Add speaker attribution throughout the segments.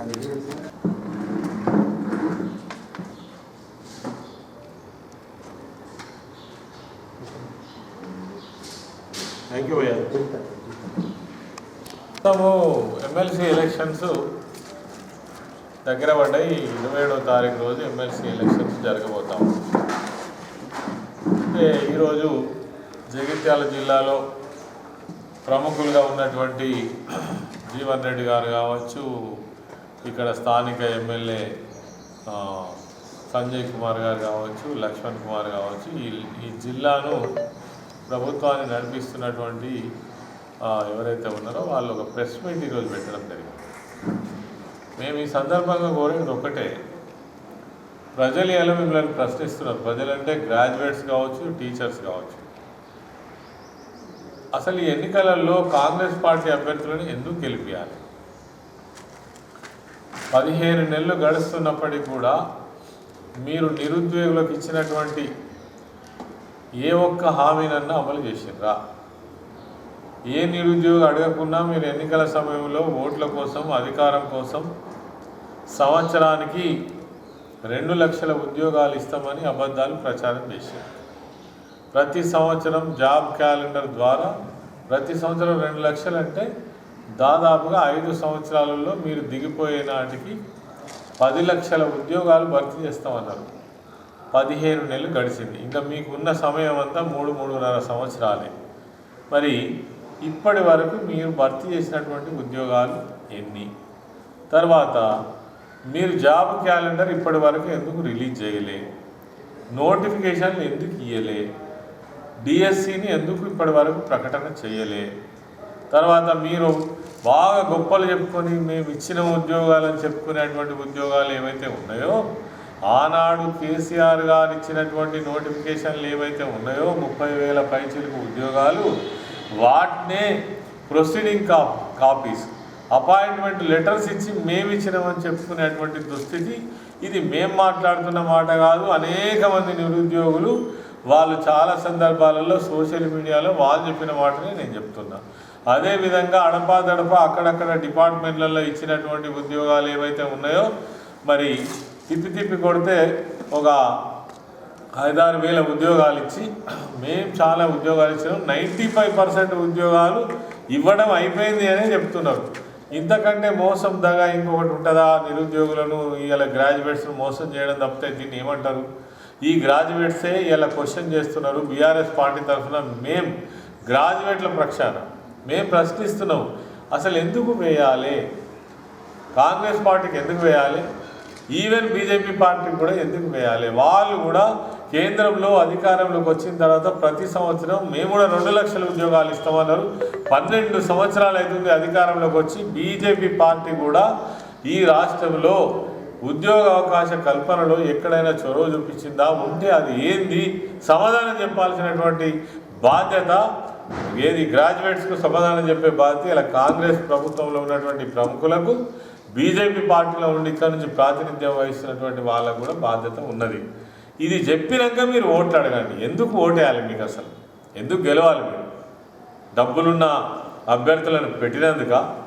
Speaker 1: Thank you భయ్యా MLC elections దగ్గర పడ్డాయి. ఇరవై ఏడవ తారీఖు రోజు ఎమ్మెల్సీ ఎలక్షన్స్ జరగబోతాం. అంటే ఈరోజు జగిత్యాల జిల్లాలో ప్రముఖులుగా ఉన్నటువంటి జీవన్ రెడ్డి గారు కావచ్చు ఇక్కడ స్థానిక ఎమ్మెల్యే సంజయ్ కుమార్ గారు కావచ్చు లక్ష్మణ్ కుమార్ కావచ్చు ఈ ఈ జిల్లాను ప్రభుత్వాన్ని నడిపిస్తున్నటువంటి ఎవరైతే ఉన్నారో వాళ్ళు ఒక ప్రెస్ మీట్ ఈరోజు పెట్టడం జరిగింది. మేము ఈ సందర్భంగా కోరేది ఒకటే. ప్రజలు ఎలా మిమ్మల్ని ప్రశ్నిస్తున్నారు. ప్రజలంటే గ్రాడ్యుయేట్స్ కావచ్చు టీచర్స్ కావచ్చు. అసలు ఈ ఎన్నికలలో కాంగ్రెస్ పార్టీ అభ్యర్థులను ఎందుకు గెలిపించాలి పదిహేను నెలలు గడుస్తున్నప్పటికీ కూడా మీరు నిరుద్యోగులకు ఇచ్చినటువంటి ఏ ఒక్క హామీనన్నా అమలు చేసిండ్రా? ఏ నిరుద్యోగి అడగకున్నా మీరు ఎన్నికల సమయంలో ఓట్ల కోసం అధికారం కోసం సంవత్సరానికి రెండు లక్షల ఉద్యోగాలు ఇస్తామని అబద్ధాలు ప్రచారం చేశారు ప్రతి సంవత్సరం జాబ్ క్యాలెండర్ ద్వారా ప్రతి సంవత్సరం రెండు లక్షలు అంటే దాదాపుగా ఐదు సంవత్సరాలలో మీరు దిగిపోయే నాటికి పది లక్షల ఉద్యోగాలు భర్తీ చేస్తామన్నారు. పదిహేను నెలలు గడిచింది. ఇంకా మీకున్న సమయం అంతా మూడు మూడున్నర సంవత్సరాలే. మరి ఇప్పటి వరకు మీరు భర్తీ చేసినటువంటి ఉద్యోగాలు ఎన్ని? తర్వాత మీరు జాబ్ క్యాలెండర్ ఇప్పటి వరకు ఎందుకు రిలీజ్ చేయలే? నోటిఫికేషన్లు ఎందుకు ఇయ్యలే? డిఎస్సిని ఎందుకు ఇప్పటి వరకు ప్రకటన చేయలే? తర్వాత మీరు బాగా గొప్పలు చెప్పుకొని మేము ఇచ్చిన ఉద్యోగాలని చెప్పుకునేటువంటి ఉద్యోగాలు ఏవైతే ఉన్నాయో ఆనాడు కేసీఆర్ గారు ఇచ్చినటువంటి నోటిఫికేషన్లు ఏవైతే ఉన్నాయో ముప్పై వేల పైచిలకు ఉద్యోగాలు వాటినే ప్రొసీడింగ్ కా కాపీస్ అపాయింట్మెంట్ లెటర్స్ ఇచ్చి మేము ఇచ్చినామని చెప్పుకునేటువంటి దుస్థితి. ఇది మేము మాట్లాడుతున్న మాట కాదు. అనేక మంది నిరుద్యోగులు వాళ్ళు చాలా సందర్భాలలో సోషల్ మీడియాలో వాళ్ళు చెప్పిన వాటిని నేను చెప్తున్నా. అదేవిధంగా అడపా దడప అక్కడక్కడ డిపార్ట్మెంట్లలో ఇచ్చినటువంటి ఉద్యోగాలు ఏవైతే ఉన్నాయో మరి తిప్పి తిప్పి కొడితే ఒక ఐదారు వేల ఉద్యోగాలు ఇచ్చి మేము చాలా ఉద్యోగాలు ఇచ్చినాం. నైంటీ ఫైవ్ పర్సెంట్ ఉద్యోగాలు ఇవ్వడం అయిపోయింది అనే చెప్తున్నారు. ఇంతకంటే మోసం దగా ఇంకొకటి ఉంటుందా? నిరుద్యోగులను ఇలా గ్రాడ్యుయేట్స్ను మోసం చేయడం తప్పితే దీన్ని ఏమంటారు? ఈ గ్రాడ్యుయేట్సే ఇలా క్వశ్చన్ చేస్తున్నారు బీఆర్ఎస్ పార్టీ తరఫున మేం గ్రాడ్యుయేట్ల ప్రక్షాళన. మేము ప్రశ్నిస్తున్నాం అసలు ఎందుకు వేయాలి? కాంగ్రెస్ పార్టీకి ఎందుకు వేయాలి? ఈవెన్ బీజేపీ పార్టీకి కూడా ఎందుకు వేయాలి? వాళ్ళు కూడా కేంద్రంలో అధికారంలోకి వచ్చిన తర్వాత ప్రతి సంవత్సరం మేము కూడా రెండు లక్షల ఉద్యోగాలు ఇస్తామన్నారు. పన్నెండు సంవత్సరాలు అవుతుంది అధికారంలోకి వచ్చి బీజేపీ పార్టీ కూడా ఈ రాష్ట్రంలో ఉద్యోగ అవకాశ కల్పనలో ఎక్కడైనా చొరవ చూపించిందా? ఉంటే అది ఏంది? సమాధానం చెప్పాల్సినటువంటి బాధ్యత ఏది? గ్రాడ్యుయేట్స్కు సమాధానం చెప్పే బాధ్యత ఇలా కాంగ్రెస్ ప్రభుత్వంలో ఉన్నటువంటి ప్రముఖులకు బీజేపీ పార్టీలో ఉండి ఇక్కడ నుంచి ప్రాతినిధ్యం వహిస్తున్నటువంటి వాళ్ళకు కూడా బాధ్యత ఉన్నది. ఇది చెప్పినాక మీరు ఓట్లు అడగండి. ఎందుకు ఓటేయాలి మీకు అసలు? ఎందుకు గెలవాలి మీరు? డబ్బులున్న అభ్యర్థులను పెట్టినందుక?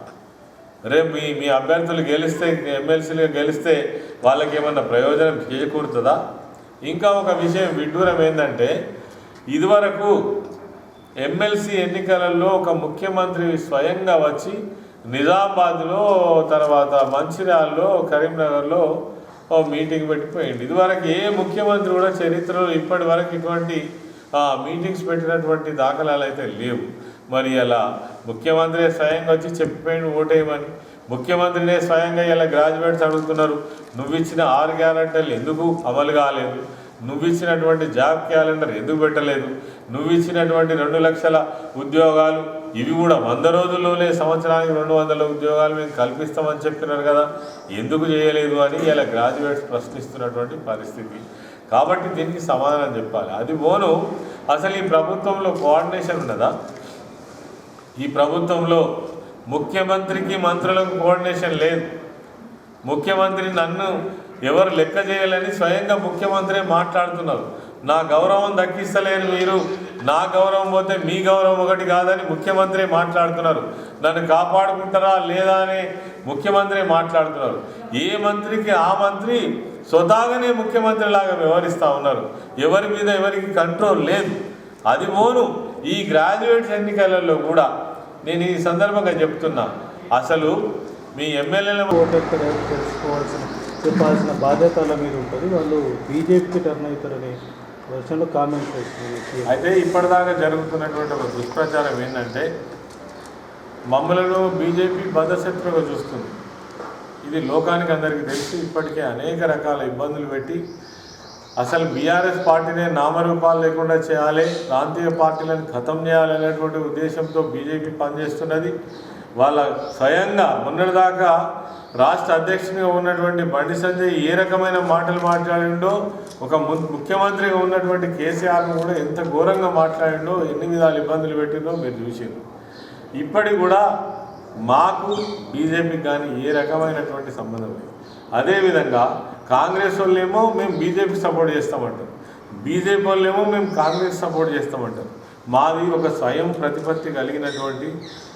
Speaker 1: రేపు మీ మీ అభ్యర్థులు గెలిస్తే ఎమ్మెల్సీలుగా గెలిస్తే వాళ్ళకి ఏమన్నా ప్రయోజనం చేకూరుతుందా? ఇంకా ఒక విషయం విడ్డూరం ఏంటంటే ఇదివరకు ఎమ్మెల్సీ ఎన్నికలలో ఒక ముఖ్యమంత్రి స్వయంగా వచ్చి నిజామాబాద్లో తర్వాత మంచిర్యాలలో కరీంనగర్లో ఓ మీటింగ్ పెట్టిపోయింది ఇదివరకు ఏ ముఖ్యమంత్రి కూడా చరిత్రలో ఇప్పటి వరకు ఇటువంటి మీటింగ్స్ పెట్టినటువంటి దాఖలాలు అయితే లేవు. మరి అలా ముఖ్యమంత్రి స్వయంగా వచ్చి చెప్పిపోయింది ఓటేయమని. ముఖ్యమంత్రినే స్వయంగా ఇలా గ్రాడ్యుయేట్స్ అడుగుతున్నారు. నువ్వు ఇచ్చిన ఆరు క్యాలెండర్లు ఎందుకు అమలు కాలేదు? నువ్వు ఇచ్చినటువంటి జాబ్ క్యాలెండర్ ఎందుకు పెట్టలేదు? నువ్వు ఇచ్చినటువంటి రెండు లక్షల ఉద్యోగాలు ఇవి కూడా వంద రోజుల్లోనే సంవత్సరానికి రెండు వందల ఉద్యోగాలు మేము కల్పిస్తామని చెప్పినారు కదా. ఎందుకు చేయలేదు అని ఇలా గ్రాడ్యుయేట్స్ ప్రశ్నిస్తున్నటువంటి పరిస్థితి. కాబట్టి దీనికి సమాధానం చెప్పాలి. అది పోను. అసలు ఈ ప్రభుత్వంలో కోఆర్డినేషన్ ఉన్నదా? ఈ ప్రభుత్వంలో ముఖ్యమంత్రికి మంత్రులకు కోఆర్డినేషన్ లేదు. ముఖ్యమంత్రి నన్ను ఎవరు లెక్క చేయాలని స్వయంగా ముఖ్యమంత్రి మాట్లాడుతున్నారు. నా గౌరవం దక్కిస్తలేరు మీరు. నా గౌరవం పోతే మీ గౌరవం ఒకటి కాదని ముఖ్యమంత్రి మాట్లాడుతున్నారు. నన్ను కాపాడుకుంటారా లేదా అని ముఖ్యమంత్రి మాట్లాడుతున్నారు. ఏ మంత్రికి ఆ మంత్రి స్వతహాగానే ముఖ్యమంత్రి లాగా వ్యవహరిస్తూ ఉన్నారు. ఎవరి మీద ఎవరికి కంట్రోల్ లేదు. అది పోను. ఈ గ్రాడ్యుయేట్స్ ఎన్నికలలో కూడా నేను ఈ సందర్భంగా చెప్తున్నా అసలు మీ ఎమ్మెల్యేల
Speaker 2: ఓటు ఎక్కడ తెలుసుకోవాల్సిన చెప్పాల్సిన బాధ్యత మీద ఉంటుంది. వాళ్ళు బీజేపీకి టర్న్ అవుతారనే వర్షంలో కామెంట్ చేస్తున్నారు
Speaker 1: అయితే ఇప్పటిదాకా జరుగుతున్నటువంటి ఒక దుష్ప్రచారం ఏంటంటే మమ్మలను బీజేపీ బద్ధశత్రువుగా చూస్తుంది. ఇది లోకానికి అందరికీ తెలిసి. ఇప్పటికే అనేక రకాల ఇబ్బందులు పెట్టి అసలు బీఆర్ఎస్ పార్టీనే నామరూపాలు లేకుండా చేయాలి ప్రాంతీయ పార్టీలను ఖతం చేయాలనేటువంటి ఉద్దేశంతో బీజేపీ పనిచేస్తున్నది. వాళ్ళ స్వయంగా మొన్నటిదాకా రాష్ట్ర అధ్యక్షునిగా ఉన్నటువంటి బండి సంజయ్ ఏ రకమైన మాటలు మాట్లాడిండో ఒక ము- ముఖ్యమంత్రిగా ఉన్నటువంటి కేసీఆర్ను కూడా ఎంత ఘోరంగా మాట్లాడిండో ఎన్ని విధాలు ఇబ్బందులు పెట్టిందో మీరు చూసిండ్రు. ఇప్పటికి కూడా మాకు బీజేపీకి కానీ ఏ రకమైనటువంటి సంబంధం లేదు. అదేవిధంగా కాంగ్రెస్ వాళ్ళేమో మేము బీజేపీ సపోర్ట్ చేస్తామంటారు. బీజేపీ వాళ్ళేమో మేము కాంగ్రెస్ సపోర్ట్ చేస్తామంటారు. మాది ఒక స్వయం ప్రతిపత్తి కలిగినటువంటి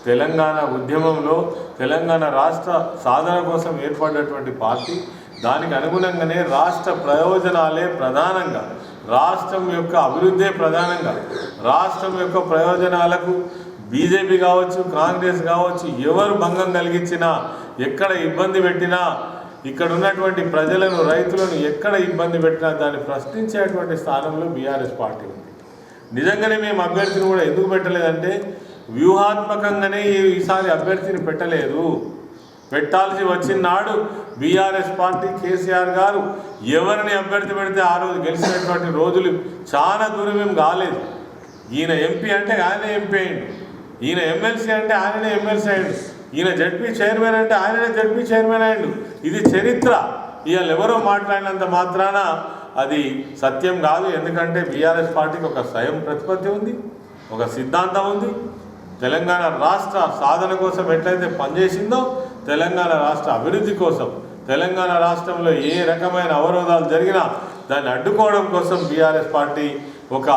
Speaker 1: తెలంగాణ ఉద్యమంలో తెలంగాణ రాష్ట్ర సాధన కోసం ఏర్పడినటువంటి పార్టీ. దానికి అనుగుణంగానే రాష్ట్ర ప్రయోజనాలే ప్రధానంగా రాష్ట్రం యొక్క అభివృద్ధే ప్రధానంగా రాష్ట్రం యొక్క ప్రయోజనాలకు బీజేపీ కావచ్చు కాంగ్రెస్ కావచ్చు ఎవరు భంగం కలిగించినా ఎక్కడ ఇబ్బంది పెట్టినా ఇక్కడ ఉన్నటువంటి ప్రజలను రైతులను ఎక్కడ ఇబ్బంది పెట్టినా దాన్ని ప్రశ్నించేటువంటి స్థానంలో బీఆర్ఎస్ పార్టీ ఉంది. నిజంగానే మేము అభ్యర్థిని కూడా ఎందుకు పెట్టలేదంటే వ్యూహాత్మకంగానే ఈసారి అభ్యర్థిని పెట్టలేదు. పెట్టాల్సి వచ్చిన నాడు బీఆర్ఎస్ పార్టీ కేసీఆర్ గారు ఎవరిని అభ్యర్థి పెడితే ఆ రోజు గెలిచినటువంటి రోజులు చాలా దూరం ఏం కాలేదు. ఈయన ఎంపీ అంటే ఆయనే ఎంపీ అయిండు ఈయన ఎమ్మెల్సీ అంటే ఆయననే ఎమ్మెల్సీ అయిండు ఈయన జడ్పీ చైర్మన్ అంటే ఆయననే జడ్పీ చైర్మన్ అయ్యాడు. ఇది చరిత్ర. ఇవాళ ఎవరో మాట్లాడినంత మాత్రాన అది సత్యం కాదు. ఎందుకంటే బీఆర్ఎస్ పార్టీకి ఒక స్వయం ప్రతిపత్తి ఉంది ఒక సిద్ధాంతం ఉంది. తెలంగాణ రాష్ట్ర సాధన కోసం ఎట్లయితే పనిచేసిందో తెలంగాణ రాష్ట్ర అభివృద్ధి కోసం తెలంగాణ రాష్ట్రంలో ఏ రకమైన అవరోధాలు జరిగినా దాన్ని అడ్డుకోవడం కోసం బీఆర్ఎస్ పార్టీ ఒక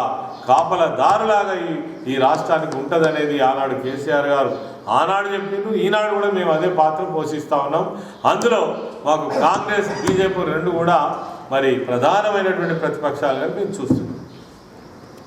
Speaker 1: కాపలదారులాగా ఈ ఈ రాష్ట్రానికి ఉంటుందనేది ఆనాడు కేసీఆర్ గారు. ఆనాడు చెప్పిండు ఈనాడు కూడా మేము అదే పాత్ర పోషిస్తూ ఉన్నాం. అందులో మాకు కాంగ్రెస్ బీజేపీ రెండు కూడా మరి ప్రధానమైనటువంటి ప్రతిపక్షాలుగా మేము చూస్తున్నాం.